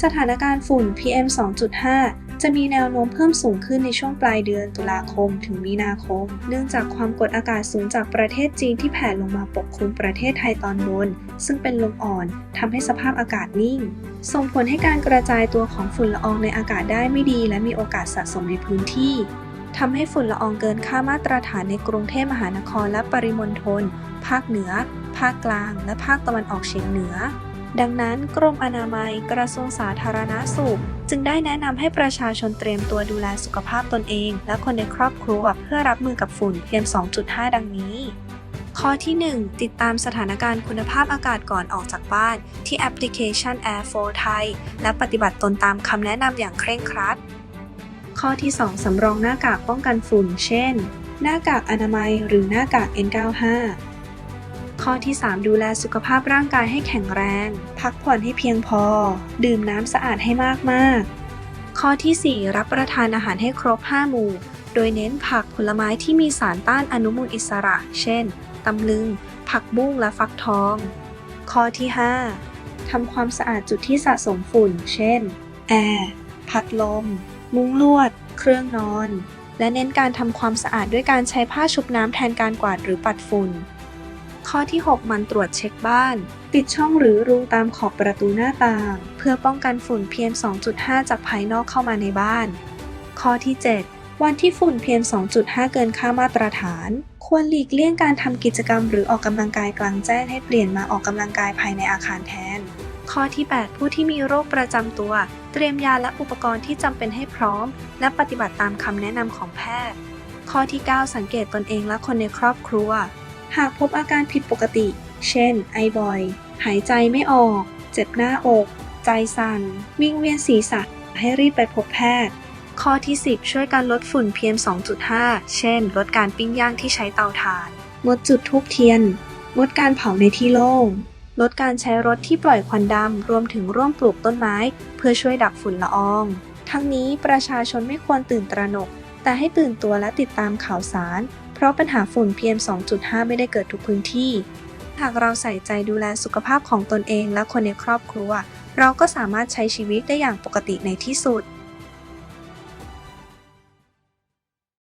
สถานการณ์ฝุ่น PM 2.5 จะมีแนวโน้มเพิ่มสูงขึ้นในช่วงปลายเดือนตุลาคมถึงมีนาคม เนื่องจากความกดอากาศสูงจากประเทศจีนที่แผ่ลงมาปกคลุมประเทศไทยตอนบน ซึ่งเป็นลมอ่อนทำให้สภาพอากาศนิ่ง ส่งผลให้การกระจายตัวของฝุ่นละอองในอากาศได้ไม่ดี และมีโอกาสสะสมในพื้นที่ทำให้ฝุ่นละอองเกินค่ามาตรฐานในกรุงเทพมหานครและปริมณฑล ภาคเหนือ ภาคกลาง และภาคตะวันออกเฉียงเหนือ ดังนั้นกรมอนามัยกระทรวงสาธารณาสุข จึงได้แนะนำให้ประชาชนเตรียมตัวดูแลสุขภาพตนเอง และคนในครอบครัวเพื่อรับมือกับฝุ่น PM 2.5 ดังนี้ ข้อที่ 1 ติดตามสถานการณ์คุณภาพอากาศก่อนออกจากบ้าน ที่แอปพลิเคชัน Air 4ไทยและปฏิบัติตนตามคำแนะนำอย่างเคร่งครัด ข้อที่ 2 สำรองหน้ากากป้องกันฝุ่น เช่น หน้ากากอนามัยหรือหน้ากาก N95 ข้อที่ 3 ดูแลสุขภาพร่างกายให้แข็งแรง พักผ่อนให้เพียงพอ ดื่มน้ำสะอาดให้มาก ๆ ข้อที่ 4 รับประทานอาหารให้ครบ 5 หมู่ โดยเน้นผักผลไม้ที่มีสารต้านอนุมูลอิสระ เช่น ตำลึง ผักบุ้งและฟักทอง ข้อที่ 5 ทำความสะอาดจุดที่สะสมฝุ่น เช่น แอร์ พัดลม มุ้งลวด เครื่องนอน และเน้นการทำความสะอาดด้วยการใช้ผ้าชุบน้ำแทนการกวาดหรือปัดฝุ่น ข้อที่ 6 มันตรวจเช็คบ้านปิดช่องหรือรูตามขอบประตูหน้าต่าง เพื่อป้องกันฝุ่น PM 2.5 จากภายนอกเข้ามาในบ้าน ข้อที่ 7 วันที่ฝุ่น PM 2.5 เกินค่ามาตรฐาน ควรหลีกเลี่ยงการทำกิจกรรมหรือออกกำลังกายกลางแจ้งให้เปลี่ยนมาออกกำลังกายภายในอาคารแทน ข้อที่ 8 ผู้ที่มีโรคประจำตัว เตรียมยาและอุปกรณ์ที่จำเป็นให้พร้อม และปฏิบัติตามคำแนะนำของแพทย์ ข้อที่ 9 สังเกตตนเองและคนในครอบครัว หากพบอาการผิดปกติ เช่น ไอบ่อย หายใจไม่ออก เจ็บหน้าอก ใจสั่น วิ่งเวียนศีรษะ ให้รีบไปพบแพทย์ ข้อที่ 10 ช่วยการลดฝุ่น PM 2.5 เช่น ลดการปิ้งย่างที่ใช้เตาถ่าน งดจุดทูบเทียน งดการเผาในที่โล่ง ลดการใช้รถที่ปล่อยควันดำ รวมถึงร่วมปลูกต้นไม้ เพื่อช่วยดับฝุ่นละออง ทั้งนี้ประชาชนไม่ควรตื่นตระหนก แต่ให้ตื่นตัวและติดตามข่าวสาร เพราะปัญหาฝุ่น PM 2.5 ไม่ได้เกิดทุกพื้นที่ หากเราใส่ใจดูแลสุขภาพของตนเองและคนในครอบครัว เราก็สามารถใช้ชีวิตได้อย่างปกติในที่สุด